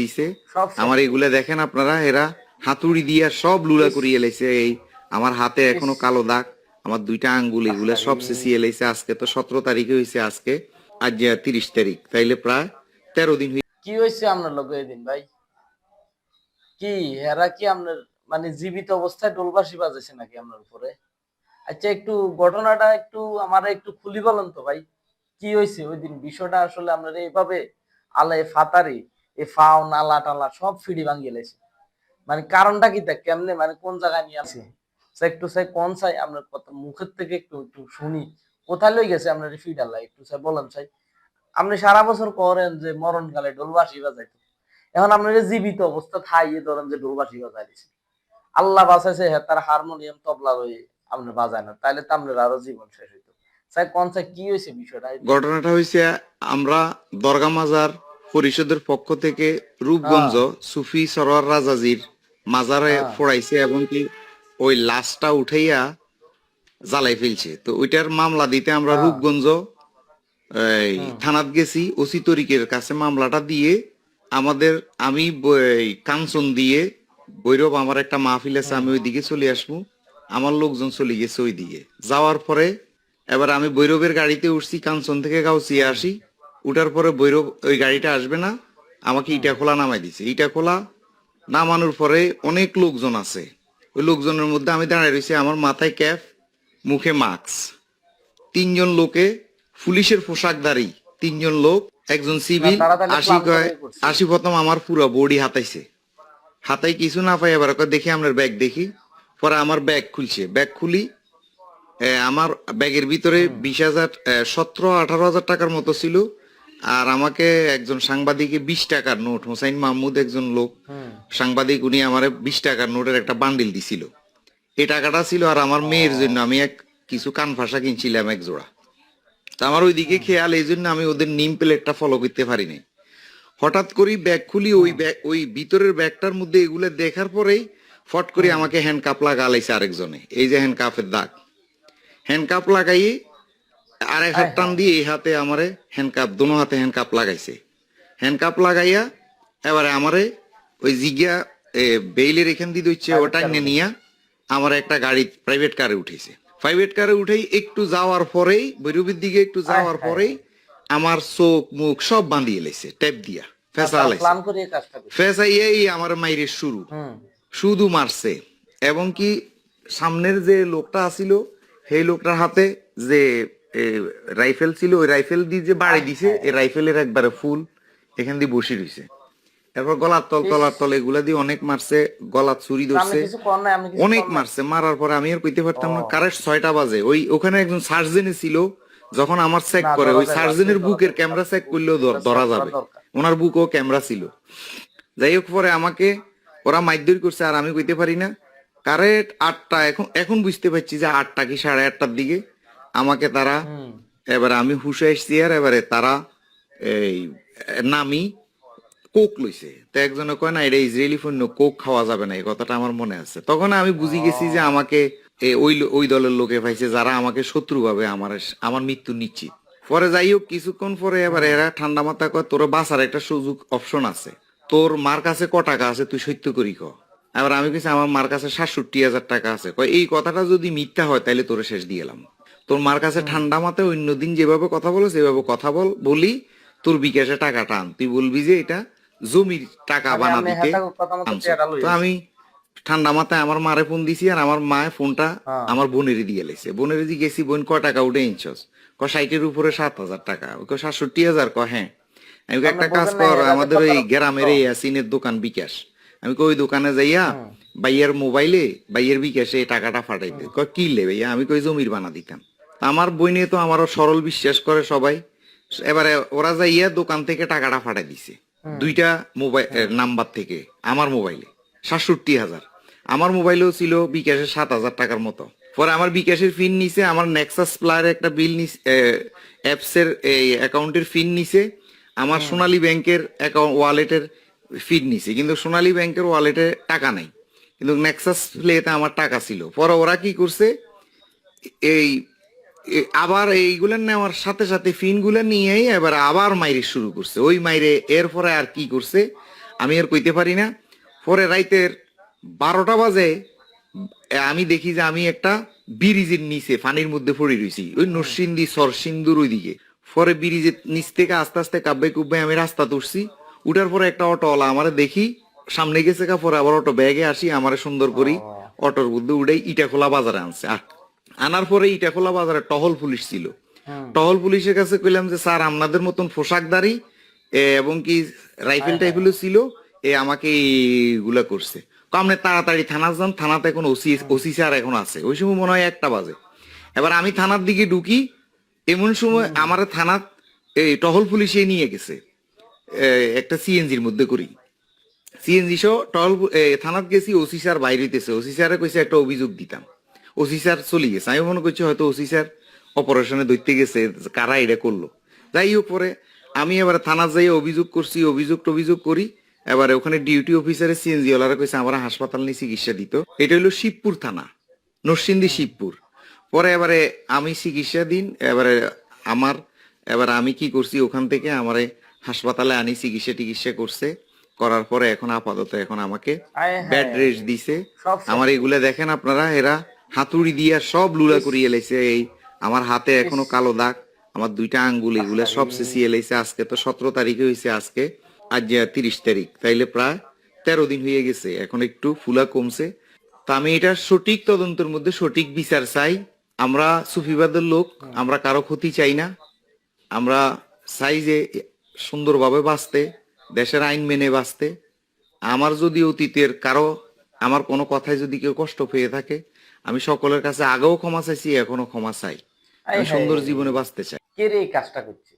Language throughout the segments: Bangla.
দিছে। আমার এগুলা দেখেন আপনারা এরা হাতুড়ি দিয়া সব লুলা করিয়ে লাইছে এই। আমার হাতে এখনও কালো দাগ আমার দুইটা আঙ্গুল এগুলা সব শেষিয়ে লাইছে আজকে তো সতেরো তারিখে হয়েছে আজকে আজ তিরিশ তারিখ তাইলে প্রায় তেরো দিন কি হয়েছে আপনার লোক দিন ভাই? কি হেরা কি আপনার মানে জীবিত অবস্থায় ডোলবাসী বাজেছে নাকি আপনার উপরে? আচ্ছা একটু ঘটনাটা একটু আমার একটু খুলি বলেন তো ভাই। কি হয়েছে ওই দিন বিষয়টা আসলে আপনার এইভাবে আলে ফাতারি। এ ফাও, নালা টালা সব ফিডি ভাঙিয়ে লেছে। মানে কারণটা কি তা কেমনে? মানে কোন জায়গায় নিয়ে আছে একটু সাই কোন সাই আপনার কথা মুখের থেকে একটু একটু শুনি। কোথায় লই গেছে আপনার ফিড আল্লাহ একটু সাই বলেন সাই আপনি সারা বছর করেন যে মরণকালে ডোলবাসী বাজাইতো। এখন আপনার এই জীবিত অবস্থা থাইয়ে ধরেন যে ডোলবাসী বাজাই দিছে। আল্লাহ বাঁচাইছে হ্যাঁ তার হারমোনিয়াম তবলা ওই আপনি বাজায় না। তাইলে তো আপনার আরও জীবন শেষ হইতো। সাই কোন সাই কি হয়েছে বিষয়টা? ঘটনাটা হয়েছে আমরা দরগা মাজার পরিষদের পক্ষ থেকে রূপগঞ্জ সুফি সরোয়ার রাজাজির মাজারে। ফোড়াইছে এবং কি ওই লাশটা উঠাইয়া জ্বালাই ফেলছে। তো ওইটার মামলা দিতে আমরা। রূপগঞ্জ এই, থানাত গেছি ওসি তরিকের কাছে মামলাটা দিয়ে আমাদের আমি কাঞ্চন দিয়ে বৈরব আমার একটা মাহফিল আছে আমি ওইদিকে চলে আসব আমার লোকজন চলে গেছে ওইদিকে। যাওয়ার পরে এবার আমি বৈরবের গাড়িতে উঠছি কাঞ্চন থেকে গাউসিয়া আসি উঠার পরে বৈরব ওই গাড়িটা আসবে না আমাকে ইটা খোলা নামাই দিছে। ইটা খোলা নামানোর পরে অনেক লোকজন আছে। ওই লোকজনের মধ্যে আমি দাঁড়ায় রয়েছি আমার মাথায় ক্যাপ মুখে মাস্ক। তিনজন লোকে পুলিশের পোশাকধারী তিনজন লোক একজন সিভিল আশি কয় আশি প্রথম আমার পুরো বডি হাতাইছে। হাতাই কিছু না পাই এবার দেখি আপনার ব্যাগ দেখি। পরে আমার ব্যাগ খুলছে। ব্যাগ খুলি আমার ব্যাগের ভিতরে বিশ হাজার সতেরো আঠারো হাজার টাকার মতো ছিল। আর আমাকে একজন সাংবাদিকে বিশ টাকার নোট হোসাইন মাহমুদ একজন লোক সাংবাদিক উনি আমার বিশ টাকার নোটের একটা বান্ডিল দিছিল। এই টাকাটা ছিল আর আমার মেয়ের জন্য আমি এক কিছু কান ফাঁসা কিনছিলাম এক জোড়া। তা আমার ওইদিকে খেয়াল এই জন্য আমি ওদের নিম প্লেটটা ফলো করতে পারিনি। হঠাৎ করে ব্যাগ খুলি ওই ব্যাগ ওই ভিতরের ব্যাগটার মধ্যে এগুলো দেখার পরেই ফট করে আমাকে হ্যান্ড কাপ লাগালাইছে আরেকজনে এই যে হ্যান্ড কাপের দাগ। হ্যান্ড কাপ লাগাই আর এক হাত টান দিয়ে এই হাতে আমারে হ্যান্ডকাপ দোনো হাতে হ্যান্ডকাপ লাগাইছে। হ্যান্ডকাপ লাগাইয়া এবারে আমারে ওই এ, বেইলের এখান দিয়ে হচ্ছে ওটা নিয়ে নিয়া আমার একটা গাড়ি প্রাইভেট কারে উঠেছে প্রাইভেট কারে উঠেই একটু যাওয়ার পরেই বৈরবীর দিকে একটু যাওয়ার পরেই আমার চোখ মুখ সব বাঁধিয়ে লেছে টেপ দিয়া ফেসা লাইছে প্ল্যান এই আমার মাইরের শুরু। শুধু মারছে। এবং কি সামনের যে লোকটা আছিল সেই লোকটার হাতে যে রাইফেল ছিল ওই রাইফেল দিয়ে যে বাড়ি দিছে এই রাইফেলের একবারে ফুল এখান দিয়ে বসে রইছে। এরপর গলার তল তলার তল এগুলা দিয়ে অনেক মারছে গলা চুরি ধরছে। অনেক মারছে মারার পরে আমি আর কইতে পারতাম না কারেক্ট ছয়টা বাজে। ওই ওখানে একজন সার্জেনে ছিল যখন আমার চেক করে ওই সার্জেনের বুকের ক্যামেরা চেক করলেও ধর- যাবে। ওনার বুকও ক্যামেরা ছিল। যাই হোক পরে আমাকে ওরা মাইদুর করছে আর আমি কইতে পারি না। কারেক্ট আটটা এখন এখন বুঝতে পারছি যে আটটা কি সাড়ে আটটার দিকে। আমাকে তারা এবারে আমি হুশে এসছি আর এবারে তারা এই নামি কোক লইছে। তো একজনে কয় না এটা ইসরায়েলি পণ্য কোক খাওয়া যাবে না। এই কথাটা আমার মনে আছে। তখন আমি বুঝি গেছি যে আমাকে ওই ওই দলের লোকে পাইছে যারা আমাকে শত্রু ভাবে আমার আমার মৃত্যু নিশ্চিত। পরে যাই হোক কিছুক্ষণ পরে এবার এরা ঠান্ডা মাথা কয় তোর বাঁচার একটা সুযোগ অপশন আছে। তোর মার কাছে ক টাকা আছে তুই সত্য করি ক। এবার আমি কিছু আমার মার কাছে সাতষট্টি হাজার টাকা আছে। কয় এই কথাটা যদি মিথ্যা হয় তাহলে তোরে শেষ দিয়ে এলাম। তোর মার কাছে ঠান্ডা মাথায় অন্যদিন যেভাবে কথা বলো সেভাবে কথা বল বলি তোর বিকাশে টাকা টান। তুই বলবি যে এটা জমির টাকা বানা দিতে। মতো তো আমি ঠান্ডা মাথায় আমার মারে ফোন দিছি আর আমার মায়ের ফোনটা হ্যাঁ। আমার বোনের দিয়ে লেছে। বোনের দিয়ে গেছি বোন ক টাকা উঠে ইনছস ক ষাটের উপরে সাত হাজার টাকা ও কয় সাতষট্টি হাজার ক হ্যাঁ। আমি একটা কাজ কর আমাদের ওই গ্রামের এই সিনের দোকান বিকাশ। আমি কই ওই দোকানে যাইয়া বাইয়ের মোবাইলে বাইয়ের বিকাশে টাকাটা ফাটাইতে কয় কি লে ভাইয়া? আমি কই জমির বানা দিতাম। আমার নিয়ে তো আমারও সরল বিশ্বাস করে সবাই। এবারে ওরা যাইয়া দোকান থেকে টাকাটা ফাটাই দিছে। দুইটা মোবাইল নাম্বার থেকে আমার মোবাইলে সাতষট্টি হাজার। আমার মোবাইলেও ছিল বিকাশের সাত হাজার টাকার মতো। পরে আমার বিকাশের ফিন নিছে আমার নেক্সাস প্লায়ের একটা বিল অ্যাপসের এই অ্যাকাউন্টের ফিন নিছে আমার সোনালী ব্যাংকের অ্যাকাউন্ট ওয়ালেটের ফিড নিছে। কিন্তু সোনালী ব্যাংকের ওয়ালেটে টাকা নাই। কিন্তু নেক্সাস প্লেতে আমার টাকা ছিল। পরে ওরা কি করছে এই আবার এইগুলা নেওয়ার সাথে সাথে ফিনগুলা নিয়েই এবার আবার মাইরে শুরু করছে। ওই মাইরে এরপরে আর কি করছে আমি আর কইতে পারি না। পরে রাইতের বারোটা বাজে আমি দেখি যে আমি একটা ব্রিজের নিচে পানির মধ্যে পড়ে রয়েছি ওই নরসিংদী সরসিন্দুর ওইদিকে। পরে ব্রিজের নিচ থেকে আস্তে আস্তে কাব্বে কুব্বে আমি রাস্তা তুলছি উঠার পরে একটা অটোওয়ালা আমার দেখি সামনে গেছে কা পরে আবার অটো ব্যাগে আসি আমার সুন্দর করি অটোর মধ্যে উঠে ইটা খোলা বাজারে আনছে। আর আনার পরে ইটাখোলা বাজারে টহল পুলিশ ছিল। টহল পুলিশের কাছে কইলাম যে স্যার আপনাদের মতন পোশাকদারি এবং কি রাইফেল টাইফেলও ছিল এ আমাকে এইগুলা করছে। আপনি তাড়াতাড়ি থানা যান থানাতে এখন ওসি ওসি স্যার এখন আছে। ওই সময় মনে হয় একটা বাজে। এবার আমি থানার দিকে ঢুকি এমন সময় আমার থানা এই টহল পুলিশে নিয়ে গেছে। একটা সিএনজির মধ্যে করি। সিএনজি সহ টহল থানাত গেছি ওসি স্যার বাইরেতেছে ওসি স্যারে কইছে একটা অভিযোগ দিতাম। ওসি স্যার চলে গেছে। আমি মনে করছি হয়তো ওসি স্যার অপারেশনে ধরতে গেছে কারা এটা করল? যাই হোক পরে আমি এবার থানা যাই অভিযোগ করছি অভিযোগ টভিযোগ করি এবারে ওখানে ডিউটি অফিসারে সিএনজি ওলারা কইছে আমরা হাসপাতাল নিয়ে চিকিৎসা দিত। এটা হলো শিবপুর থানা নরসিংদী শিবপুর। পরে এবারে আমি চিকিৎসা দিন এবারে আমার এবার আমি কি করছি ওখান থেকে আমারে হাসপাতালে আনি চিকিৎসা টিকিৎসা করছে। করার পরে এখন আপাতত এখন আমাকে ব্যাড রেস্ট দিছে। আমার এগুলা দেখেন আপনারা এরা হাতুড়ি দিয়া সব লুলা করিয়ে লাইছে এই আমার হাতে এখনও কালো দাগ আমার দুইটা আঙ্গুল এগুলা সব চেঁচিয়ে লাইছে আজকে তো সতেরো তারিখে হয়েছে আজকে আজ তিরিশ তারিখ তাইলে প্রায় তেরো দিন হয়ে গেছে এখন একটু ফুলা কমছে। তো আমি এটা সঠিক তদন্তের মধ্যে সঠিক বিচার চাই আমরা সুফিবাদের লোক আমরা কারও ক্ষতি চাই না আমরা চাই যে সুন্দরভাবে বাঁচতে দেশের আইন মেনে বাঁচতে। আমার যদি অতীতের কারও আমার কোনো কথায় যদি কেউ কষ্ট পেয়ে থাকে আমি সকলের কাছে আগেও ক্ষমা চাইছি এখনও ক্ষমা চাই। আমি সুন্দর জীবনে বাঁচতে চাই। কে রে এই কাজটা করছে?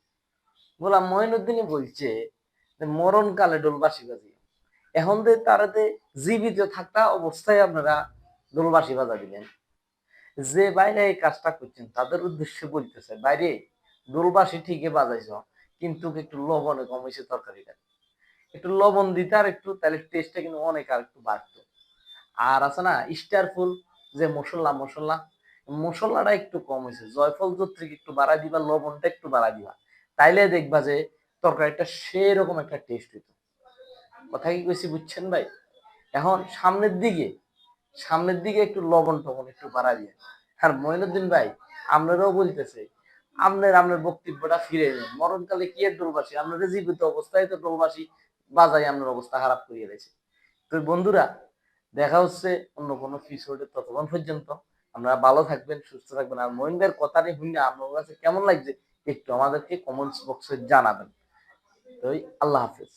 গোলাম মহিনুদ্দিনই বলছে যে মরণ কালে ডোলবাসী বাজি। এখন যে তারাতে জীবিত থাকা অবস্থায় আপনারা ডোলবাসী বাজা দিলেন। যে বাইরে এই কাজটা করছেন তাদের উদ্দেশ্যে বলতেছে বাইরে ডোলবাসী ঠিকই বাজাইছ কিন্তু একটু লবণে কমেছে তরকারিটা। একটু লবণ দিতে আর একটু তাহলে টেস্টটা কিন্তু অনেক আর একটু বাড়তো। আর আছে না স্টারফুল যে মশলা মশলা, মশলাটা একটু কম হয়েছে জয়ফল যত্রিক একটু বাড়াই দিবা, লবণটা একটু বাড়াই দিবা। তাইলে দেখবা যে তরকারিটা সেরকম একটা টেস্ট হইতো। কথা কি কইছি বুঝছেন ভাই? এখন সামনের দিকে সামনের দিকে একটু লবণ টবণ একটু বাড়াই দিয়ে। আর মইনুদ্দিন ভাই, আপনারাও বলতেছে, আপনার আপনার বক্তব্যটা ফিরে নেন। মরণকালে কি এর ডোলবাসী আপনাদের জীবিত অবস্থায় তো ডোলবাসী বাজাই আপনার অবস্থা খারাপ করিয়ে দিয়েছে। তো বন্ধুরা দেখা হচ্ছে অন্য কোনো এপিসোডে ততক্ষণ পর্যন্ত আপনারা ভালো থাকবেন, সুস্থ থাকবেন। আর মহিন্দার কথাটি শুনে আপনার কাছে কেমন লাগছে, একটু আমাদেরকে কমেন্টস বক্সে জানাবেন। তো আল্লাহ হাফেজ।